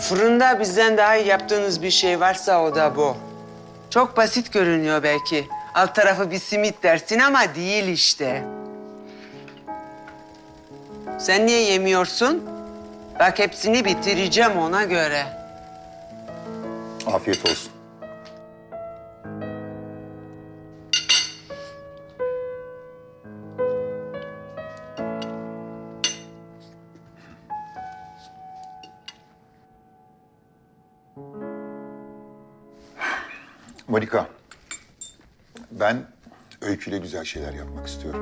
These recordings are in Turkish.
Fırında bizden daha iyi yaptığınız bir şey varsa o da bu. Çok basit görünüyor belki. Alt tarafı bir simit dersin ama değil işte. Sen niye yemiyorsun? Bak hepsini bitireceğim ona göre. Afiyet olsun. Monika, ben öyküyle güzel şeyler yapmak istiyorum.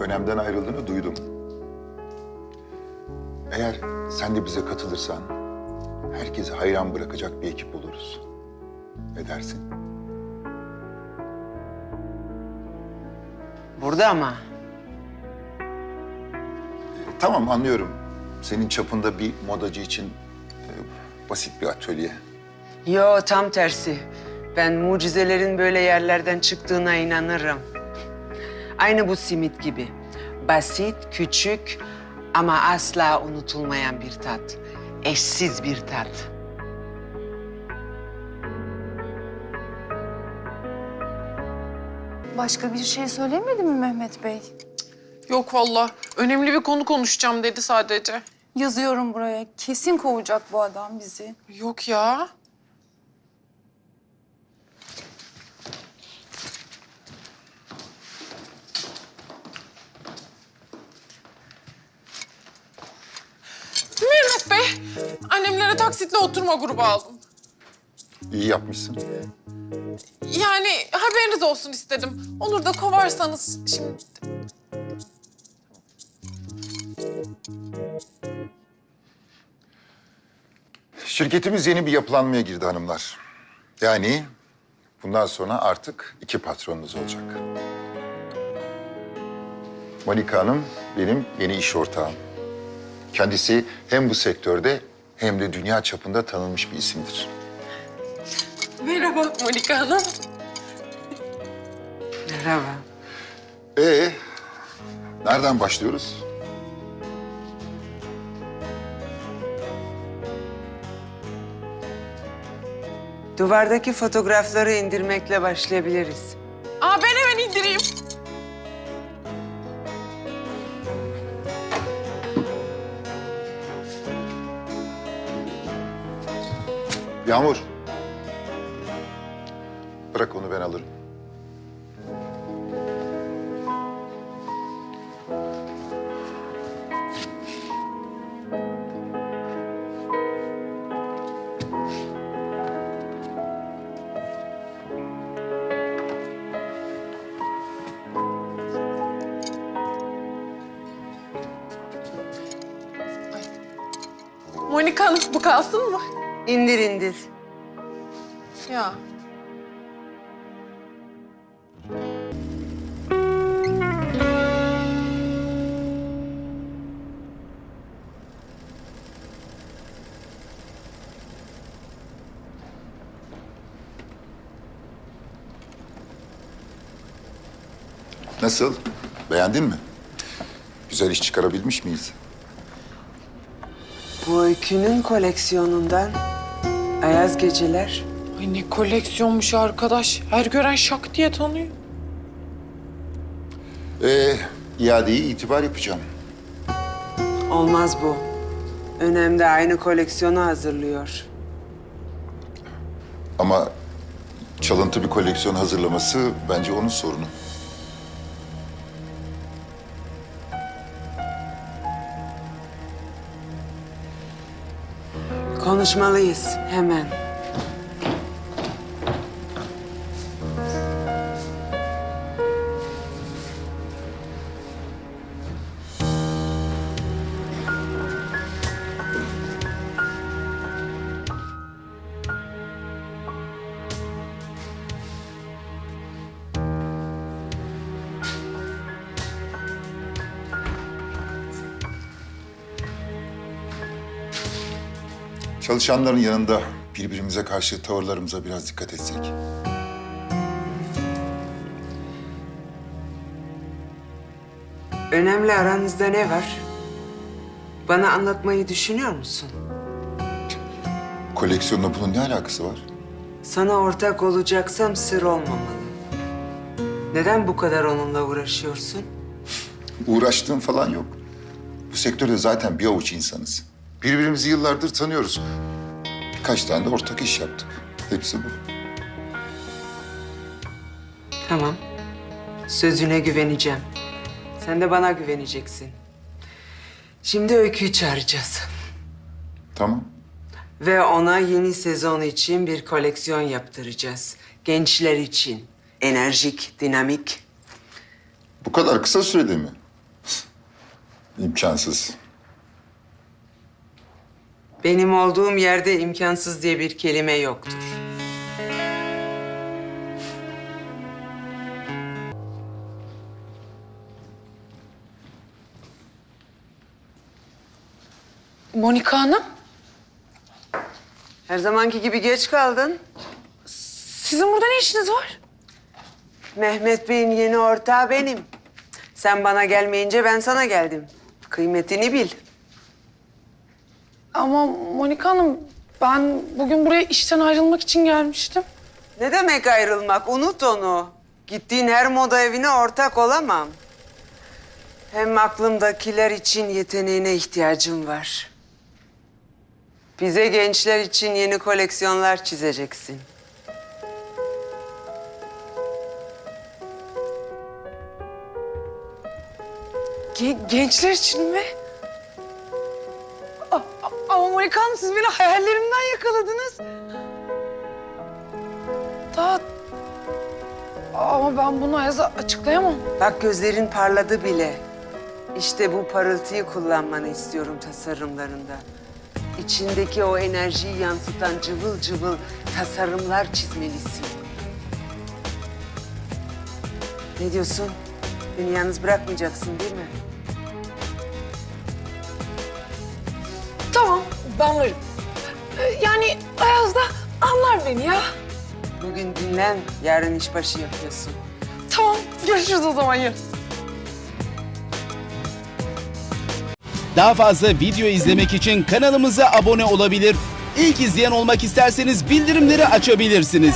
Önemden ayrıldığını duydum. Eğer sen de bize katılırsan herkesi hayran bırakacak bir ekip oluruz. Ne dersin? Burada ama. Tamam anlıyorum. Senin çapında bir modacı için basit bir atölye. Yo tam tersi. Ben mucizelerin böyle yerlerden çıktığına inanırım. Aynı bu simit gibi. Basit, küçük ama asla unutulmayan bir tat. Eşsiz bir tat. Başka bir şey söylemedi mi Mehmet Bey? Yok valla. Önemli bir konu konuşacağım dedi sadece. Yazıyorum buraya. Kesin kovacak bu adam bizi. Yok ya. Mehmet Bey, annemlere taksitle oturma grubu aldım. İyi yapmışsın. Yani haberiniz olsun istedim. Olur da kovarsanız şimdi... Şirketimiz yeni bir yapılanmaya girdi hanımlar. Yani bundan sonra artık iki patronunuz olacak. Monika Hanım benim yeni iş ortağım. Kendisi hem bu sektörde hem de dünya çapında tanınmış bir isimdir. Merhaba Monika Hanım. Merhaba. Ee, nereden başlıyoruz? Duvardaki fotoğrafları indirmekle başlayabiliriz. Aa ben hemen indireyim. Yağmur. Bırak onu ben alırım. Monika Hanım bu kalsın mı? İndir indir. Ya. Nasıl? Beğendin mi? Güzel iş çıkarabilmiş miyiz? Bu öykünün koleksiyonundan Ayaz Geceler. Ay ne koleksiyonmuş arkadaş. Her gören şak diye tanıyor. Ee, iadeyi itibar yapacağım. Olmaz bu. Önemde aynı koleksiyonu hazırlıyor. Ama çalıntı bir koleksiyon hazırlaması bence onun sorunu. Konuşmalıyız hemen. Çalışanların yanında birbirimize karşı tavırlarımıza biraz dikkat etsek. Önemli aranızda ne var? Bana anlatmayı düşünüyor musun? Koleksiyonla bunun ne alakası var? Sana ortak olacaksam sır olmamalı. Neden bu kadar onunla uğraşıyorsun? Uğraştığım falan yok. Bu sektörde zaten bir avuç insanız. Birbirimizi yıllardır tanıyoruz. Birkaç tane de ortak iş yaptık. Hepsi bu. Tamam. Sözüne güveneceğim. Sen de bana güveneceksin. Şimdi Öykü'yü çağıracağız. Tamam. Ve ona yeni sezon için bir koleksiyon yaptıracağız. Gençler için. Enerjik, dinamik. Bu kadar kısa sürede mi? İmkansız. Benim olduğum yerde imkansız diye bir kelime yoktur. Monika Hanım, Her zamanki gibi geç kaldın. sizin burada ne işiniz var? Mehmet Bey'in yeni ortağı benim. Sen bana gelmeyince ben sana geldim. Kıymetini bil. Ama Monika Hanım, ben bugün buraya işten ayrılmak için gelmiştim. Ne demek ayrılmak? Unut onu. Gittiğin her moda evine ortak olamam. Hem aklımdakiler için yeteneğine ihtiyacım var. Bize gençler için yeni koleksiyonlar çizeceksin. Ge- gençler için mi? Ama Monika Hanım siz beni hayallerimden yakaladınız. Daha... Ama ben bunu Ayaz'a açıklayamam. Bak gözlerin parladı bile. İşte bu parıltıyı kullanmanı istiyorum tasarımlarında. İçindeki o enerjiyi yansıtan cıvıl cıvıl tasarımlar çizmelisin. Ne diyorsun? Beni yalnız bırakmayacaksın değil mi? Ben varım. Yani Ayaz da anlar beni ya. Bugün dinlen, yarın işbaşı yapıyorsun. Tamam, görüşürüz o zaman yarın. Daha fazla video izlemek için kanalımıza abone olabilir. İlk izleyen olmak isterseniz bildirimleri açabilirsiniz.